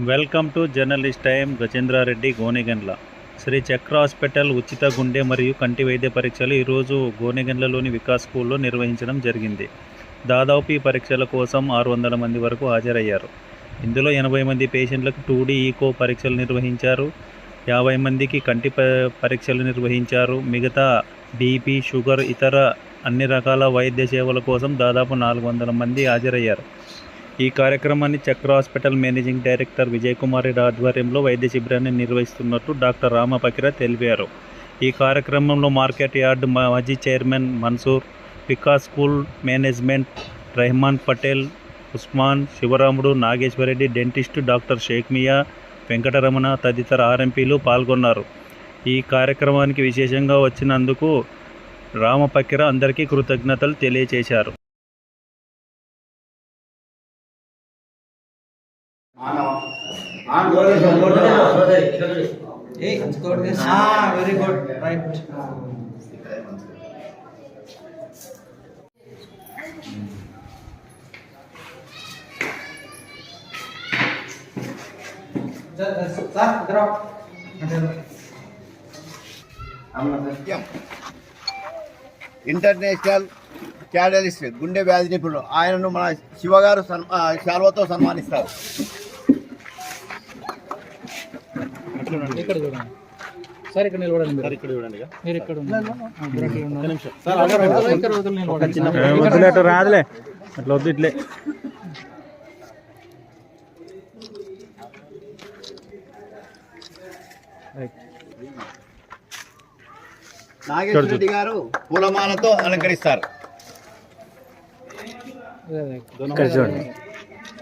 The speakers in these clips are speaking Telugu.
Welcome to journalist time Gajendra Reddy Gonegandla. Shri Chakra hospital ఉచిత గుండె మరియు కంటి వైద్య పరీక్షలు ఈరోజు గోనెగండ్లలోని వికాస్ స్కూల్లో నిర్వహించడం జరిగింది. దాదాపు ఈ పరీక్షల కోసం ఆరు వందల మంది వరకు హాజరయ్యారు. ఇందులో ఎనభై మంది పేషెంట్లకు టూ ఈకో పరీక్షలు నిర్వహించారు. యాభై మందికి కంటి పరీక్షలు నిర్వహించారు. మిగతా బీపీ షుగర్ ఇతర అన్ని రకాల వైద్య సేవల కోసం దాదాపు నాలుగు వందల మంది హాజరయ్యారు. ఈ కార్యక్రమాన్ని Chakra hospital managing director Vijay Kumar Reddy ఆధ్వర్యంలో వైద్య శిబిరాన్ని నిర్వహిస్తున్నట్టు డాక్టర్ రామపకిర తెలిపారు. ఈ కార్యక్రమంలో మార్కెట్ యార్డ్ మాజీ చైర్మన్ మన్సూర్ పికా school management Rehman Patel Usman Sivaramudu Nageswara Reddy dentist doctor Sheikh Mia Venkataramana తదితర ఆర్ఎంపీలు పాల్గొన్నారు. ఈ కార్యక్రమానికి విశేషంగా వచ్చినందుకు రామపకిర అందరికీ కృతజ్ఞతలు తెలియజేశారు Right. Sir, drop. International cardiologist గుండె వ్యాధి నిపుణులు ఆయనను మన శివగారు సన్ ఆ, శాల్వతో సన్మానిస్తారు. ఇక్కడ చూడండి. సార్ ఇక్కడ నిలబడండి మీరు. ఇక్కడ చూడండి మీరు ఇక్కడ రాదులే. అట్లా వద్దు ఇట్లే. నాగేశ్వర రెడ్డి గారు పూలమాలతో అలంకరిస్తారు. చూడండి.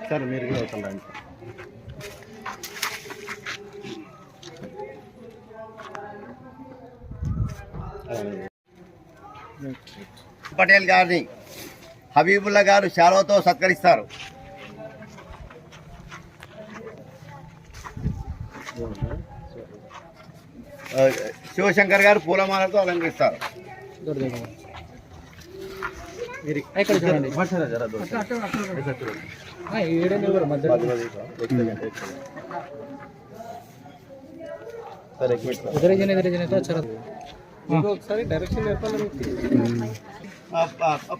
సార్ మీరు కూడా అవుతారు పటేల్ గారిని హబీబుల్లా గారు శాల్వతో సత్కరిస్తారు. ఆ, శివశంకర్ గారు పూలమాలతో అలంకరిస్తారు. ఇక్కడ చూడండి. ఇక్కడ చూడండి ఆ,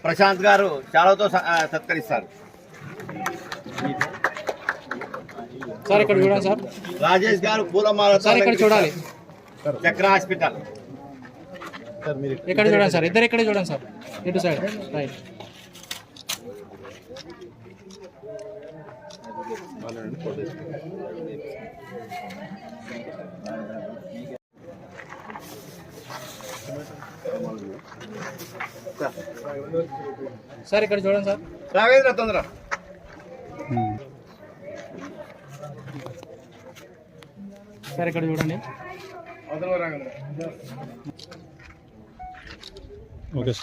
ప్రశాంత్ గారు ఆ, సత్కరిస్తారు. సార్ ఇక్కడ చూడండి సార్. రాజేష్ గారు పూలమాలతో సార్ ఇక్కడ చూడాలి. చక్ర హాస్పిటల్. ఇక్కడ చూడండి సార్ ఇద్దరు ఇక్కడ చూడండి సార్. ఇటు సైడ్ రైట్. సార్ ఇక్కడ చూడండి సార్. రావేంద్ర తొందర. సార్ ఇక్కడ చూడండి. ఓకే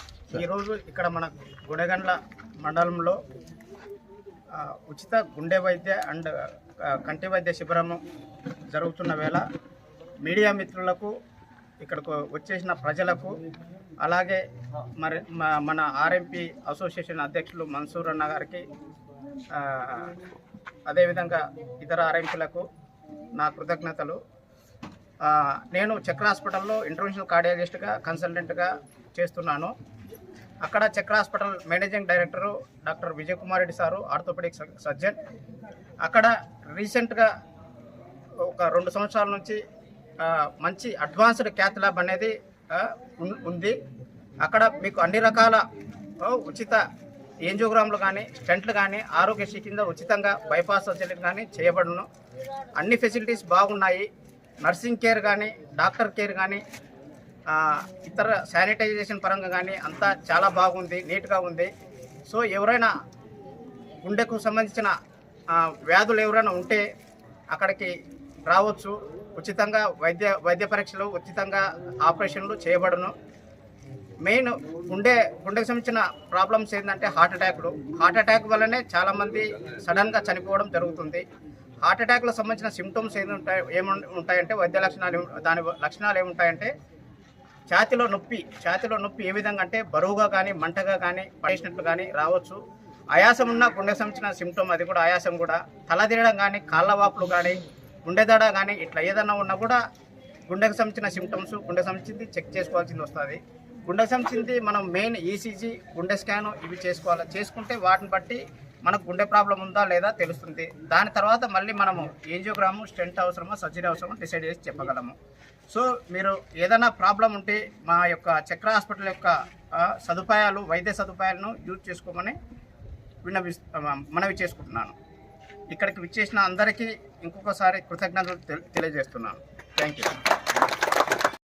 ఈరోజు ఇక్కడ మన గుడెగండ్ల మండలంలో ఆ, ఉచిత గుండె వైద్య అండ్ కంటి వైద్య శిబిరము జరుగుతున్న వేళ మీడియా మిత్రులకు ఇక్కడకు వచ్చేసిన ప్రజలకు అలాగే మరి మన ఆర్ఎంపీ అసోసియేషన్ అధ్యక్షులు మన్సూర్ అన్న గారికి అదేవిధంగా ఇతర ఆర్ఎంపీలకు నా కృతజ్ఞతలు. నేను చక్ర హాస్పిటల్లో ఇంటర్నేషనల్ కార్డియాలజిస్ట్గా కన్సల్టెంట్గా చేస్తున్నాను. అక్కడ Chakra hospital managing director doctor Vijay Kumar Reddy sir orthopaedic surgeon. అక్కడ రీసెంట్గా ఒక రెండు సంవత్సరాల నుంచి మంచి అడ్వాన్స్డ్ క్యాత్ ల్యాబ్ అనేది ఉంది. అక్కడ మీకు అన్ని రకాల ఉచిత ఏంజోగ్రామ్లు కానీ స్టెంట్లు కానీ ఆరోగ్యశ్రీ కింద ఉచితంగా బైపాస్ సర్జరీ కానీ చేయబడును. అన్ని ఫెసిలిటీస్ బాగున్నాయి. నర్సింగ్ కేర్ కానీ డాక్టర్ కేర్ కానీ ఇతర శానిటైజేషన్ పరంగా కానీ అంతా చాలా బాగుంది నీట్గా ఉంది. సో ఎవరైనా గుండెకు సంబంధించిన వ్యాధులు ఎవరైనా ఉంటే అక్కడికి రావచ్చు. ఉచితంగా వైద్య వైద్య పరీక్షలు ఉచితంగా ఆపరేషన్లు చేయబడును. మెయిన్ గుండె గుండెకు సంబంధించిన ప్రాబ్లమ్స్ ఏంటంటే హార్ట్ అటాక్లు. హార్ట్ అటాక్ వల్లనే చాలామంది సడన్గా చనిపోవడం జరుగుతుంది. హార్ట్ అటాక్లో సంబంధించిన సిమ్టమ్స్ ఏమి ఉంటాయి ఏమి ఉంటాయంటే వైద్య లక్షణాలు దాని లక్షణాలు ఏముంటాయంటే ఛాతిలో నొప్పి ఛాతిలో నొప్పి ఏ విధంగా అంటే బరువుగా కానీ మంటగా కానీ పడేసినట్లు కానీ రావచ్చు. ఆయాసం ఉన్న గుండె సంబంధించిన సిమ్టమ్ అది కూడా ఆయాసం కూడా. తల తిరగడం కానీ కాళ్ళ వాపులు కానీ గుండెదడ కానీ ఇట్లా ఏదన్నా ఉన్నా కూడా గుండెకు సంబంధించిన సిమ్టమ్స్ గుండె సంబంధించింది చెక్ చేసుకోవాల్సింది వస్తుంది. గుండెకు సంబంధించింది మనం మెయిన్ ఈసీజీ గుండె స్కాన్ ఇవి చేసుకోవాలి. చేసుకుంటే వాటిని బట్టి మనకు గుండె ప్రాబ్లం ఉందా లేదా తెలుస్తుంది. దాని తర్వాత మళ్ళీ మనము ఏంజియోగ్రాము స్టెంట్ అవసరమా సర్జరీ అవసరమా డిసైడ్ చేసి చెప్పగలము. సో మీరు ఏదైనా ప్రాబ్లం ఉంటే మా యొక్క చక్ర హాస్పిటల్ యొక్క సదుపాయాలు వైద్య సదుపాయాలను యూజ్ చేసుకోమని విన్నవి మనవి చేసుకుంటున్నాను. ఇక్కడికి విచ్చేసిన అందరికీ ఇంకొకసారి కృతజ్ఞతలు తెలి- తెలియజేస్తున్నాను. Thank you